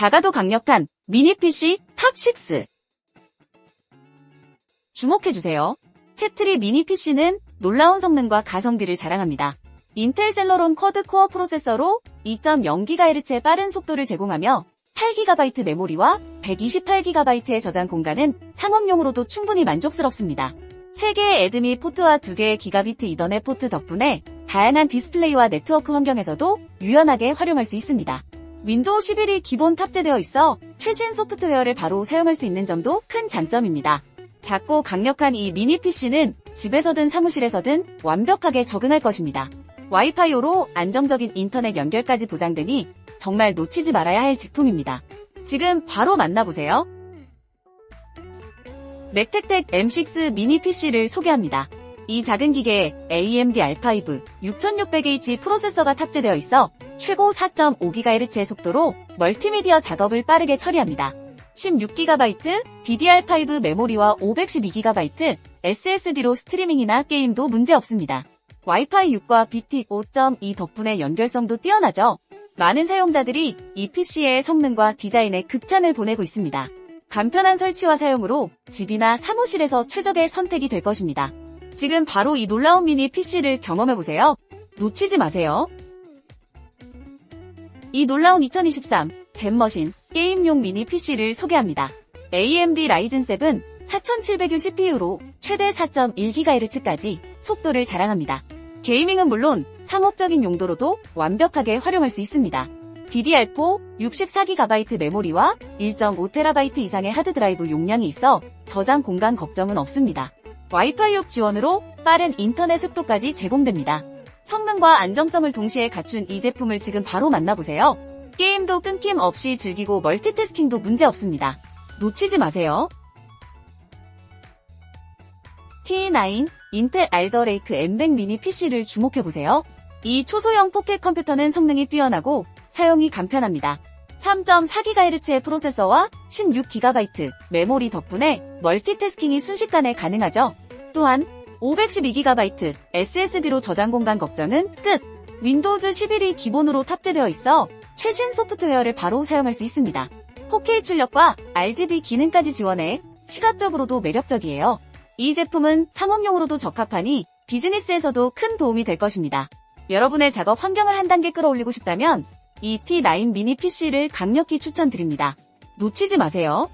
작아도 강력한 미니 PC 탑6. 주목해주세요. 채트리 미니 PC는 놀라운 성능과 가성비를 자랑합니다. 인텔 셀러론 쿼드 코어 프로세서로 2.0GHz의 빠른 속도를 제공하며 8GB 메모리와 128GB의 저장 공간은 상업용으로도 충분히 만족스럽습니다. 3개의 애드미 포트와 2개의 기가비트 이더넷 포트 덕분에 다양한 디스플레이와 네트워크 환경에서도 유연하게 활용할 수 있습니다. 윈도우 11이 기본 탑재되어 있어 최신 소프트웨어를 바로 사용할 수 있는 점도 큰 장점입니다. 작고 강력한 이 미니 PC는 집에서든 사무실에서든 완벽하게 적응할 것입니다. 와이파이로 안정적인 인터넷 연결까지 보장되니 정말 놓치지 말아야 할 제품입니다. 지금 바로 만나보세요. 맥텍텍 M6 미니 PC를 소개합니다. 이 작은 기계에 AMD R5 6600H 프로세서가 탑재되어 있어 최고 4.5GHz의 속도로 멀티미디어 작업을 빠르게 처리합니다. 16GB DDR5 메모리와 512GB SSD로 스트리밍이나 게임도 문제없습니다. 와이파이 6과 BT 5.2 덕분에 연결성도 뛰어나죠. 많은 사용자들이 이 PC의 성능과 디자인에 극찬을 보내고 있습니다. 간편한 설치와 사용으로 집이나 사무실에서 최적의 선택이 될 것입니다. 지금 바로 이 놀라운 미니 PC를 경험해보세요. 놓치지 마세요. 이 놀라운 2023 잼머신 게임용 미니 PC를 소개합니다. AMD 라이즌 7 4700U CPU로 최대 4.1GHz까지 속도를 자랑합니다. 게이밍은 물론 상업적인 용도로도 완벽하게 활용할 수 있습니다. DDR4 64GB 메모리와 1.5TB 이상의 하드드라이브 용량이 있어 저장 공간 걱정은 없습니다. 와이파이 6 지원으로 빠른 인터넷 속도까지 제공됩니다. 성능과 안정성을 동시에 갖춘 이 제품을 지금 바로 만나보세요. 게임도 끊김 없이 즐기고 멀티태스킹도 문제없습니다. 놓치지 마세요. T9 인텔 알더레이크 M100 미니 PC를 주목해보세요. 이 초소형 포켓 컴퓨터는 성능이 뛰어나고 사용이 간편합니다. 3.4GHz의 프로세서와 16GB 메모리 덕분에 멀티태스킹이 순식간에 가능하죠. 또한 512GB SSD로 저장 공간 걱정은 끝! 윈도우즈 11이 기본으로 탑재되어 있어 최신 소프트웨어를 바로 사용할 수 있습니다. 4K 출력과 RGB 기능까지 지원해 시각적으로도 매력적이에요. 이 제품은 상업용으로도 적합하니 비즈니스에서도 큰 도움이 될 것입니다. 여러분의 작업 환경을 한 단계 끌어올리고 싶다면 이 T9 미니 PC를 강력히 추천드립니다. 놓치지 마세요.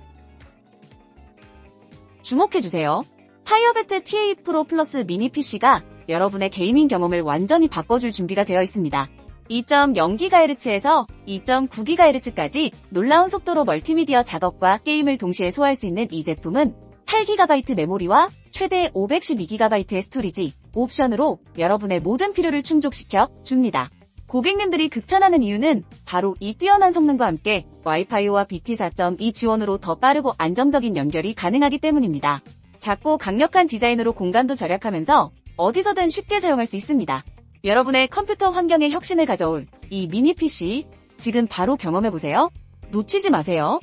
주목해주세요. 파이어베트 TA 프로 플러스 미니 PC가 여러분의 게이밍 경험을 완전히 바꿔줄 준비가 되어 있습니다. 2.0GHz에서 2.9GHz까지 놀라운 속도로 멀티미디어 작업과 게임을 동시에 소화할 수 있는 이 제품은 8GB 메모리와 최대 512GB의 스토리지 옵션으로 여러분의 모든 필요를 충족시켜 줍니다. 고객님들이 극찬하는 이유는 바로 이 뛰어난 성능과 함께 와이파이와 BT 4.2 지원으로 더 빠르고 안정적인 연결이 가능하기 때문입니다. 작고 강력한 디자인으로 공간도 절약하면서 어디서든 쉽게 사용할 수 있습니다. 여러분의 컴퓨터 환경에 혁신을 가져올 이 미니 PC 지금 바로 경험해보세요. 놓치지 마세요.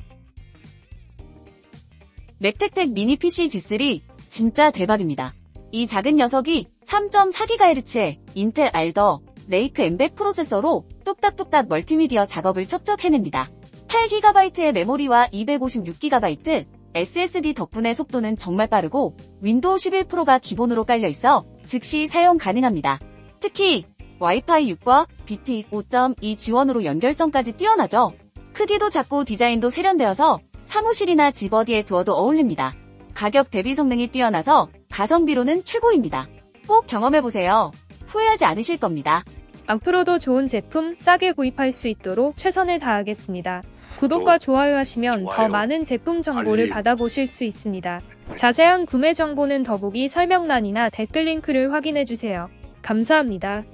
맥텍텍 미니 PC G3 진짜 대박입니다. 이 작은 녀석이 3.4GHz의 인텔 알더 레이크 M100 프로세서로 뚝딱뚝딱 멀티미디어 작업을 척척 해냅니다. 8GB의 메모리와 256GB SSD 덕분에 속도는 정말 빠르고 윈도우 11 프로가 기본으로 깔려 있어 즉시 사용 가능합니다. 특히 와이파이 6과 BT 5.2 지원으로 연결성까지 뛰어나죠. 크기도 작고 디자인도 세련되어서 사무실이나 집 어디에 두어도 어울립니다. 가격 대비 성능이 뛰어나서 가성비로는 최고입니다. 꼭 경험해보세요. 후회하지 않으실 겁니다. 앞으로도 좋은 제품 싸게 구입할 수 있도록 최선을 다하겠습니다. 구독과 좋아요 하시면 더. 많은 제품 정보를. 받아보실 수 있습니다. 자세한 구매 정보는 더보기 설명란이나 댓글 링크를 확인해 주세요. 감사합니다.